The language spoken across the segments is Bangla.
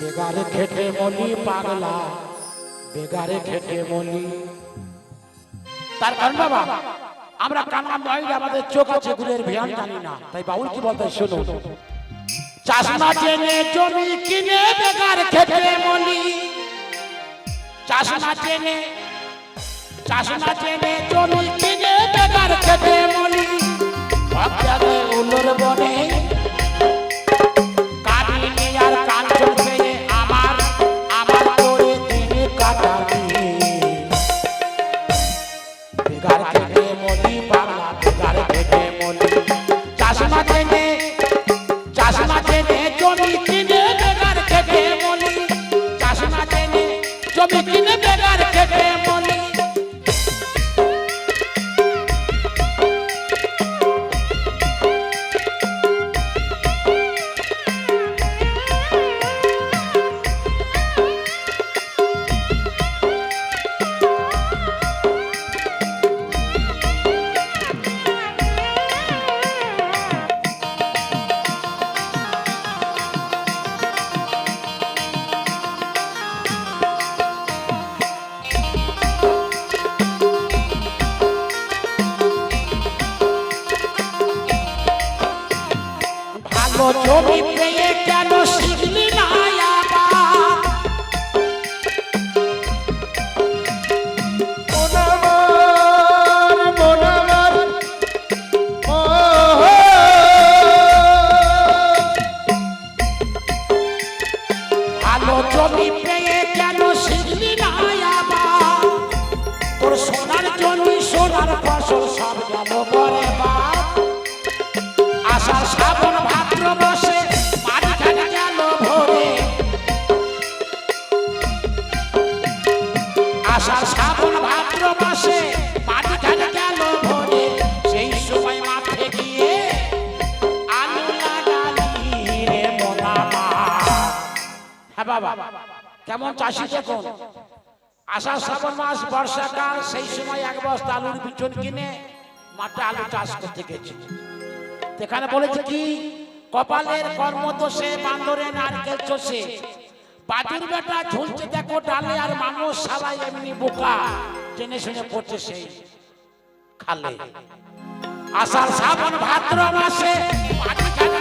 বেগারে খেটে মলি পাগলা, বেগারে খেটে মলি তার কারণ বাবা, আমরা কান্না মহিলা আমাদের চোখ আছে গুলের ভিয়ান জানি না। তাই বাউল কি বলতে শোনো। চাষমা চেনে জমি কিনে বেগার খেটে মলি চাষমা চেনে চাষমা চেনে জমি কিনে বেগার ভালো পেয়ে কেন শিখলি না ভালো ছবি পেয়ে কেন শিখলি না আবার? তোর সোনার জন্য সোনার ফসল আষাঢ় শ্রাবণ ভাদ্র মাসে মাটি খানে গেল ভরে সেই সময় মাঠে গিয়ে আলু লাগালি রে মোনা হ্যাঁ বাবা, কেমন চাষি দেখুন। আষাঢ় শ্রাবণ মাস, বর্ষাকাল, সেই সময় এক বস্তা আলুর বিচন কিনে মাঠে আলু চাষ করতে গেছে। এখানে বলেছে কি, কপালের কর্ম দোষে বান্দরে নারকেল চষে। বাদুর বেটা ঝুলছে, দেখো ডালে আর মানুষ সালাই এমনি বোকা। জেনে শুনে পড়ছে সেই খালে। আষাঢ় শ্রাবণ ভাদ্র মাসে মাটি খানে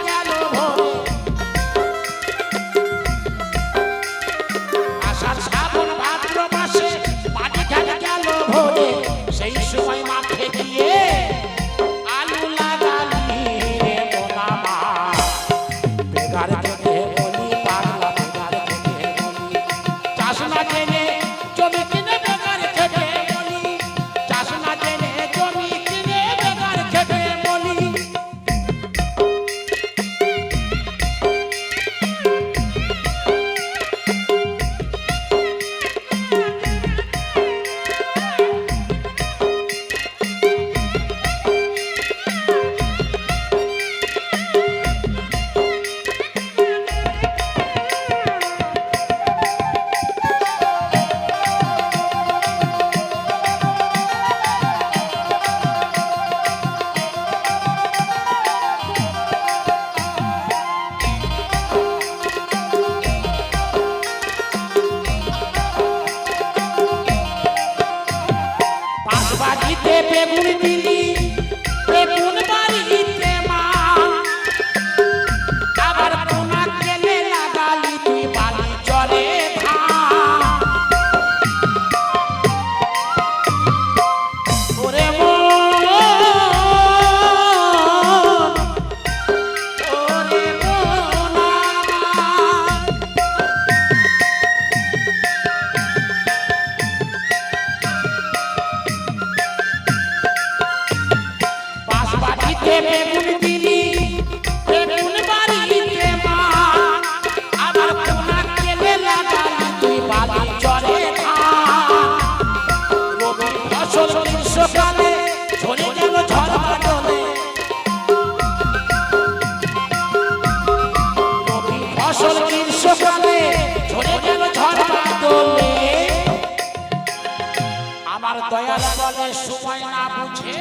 দয়াল বলে, সময় না বুঝে?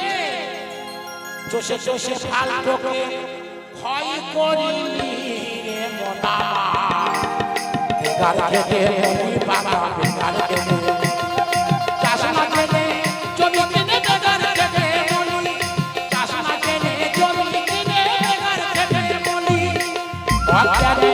চষে চষে ফালটোকে ভয় করিনি রে মোনা গাল খেতে মনি বাগানে গাল খেতে চাষনা কেনে জমি কিনে বেগার খেতে মনি চাষনা কেনে জমি কিনে বেগার উলোর মনে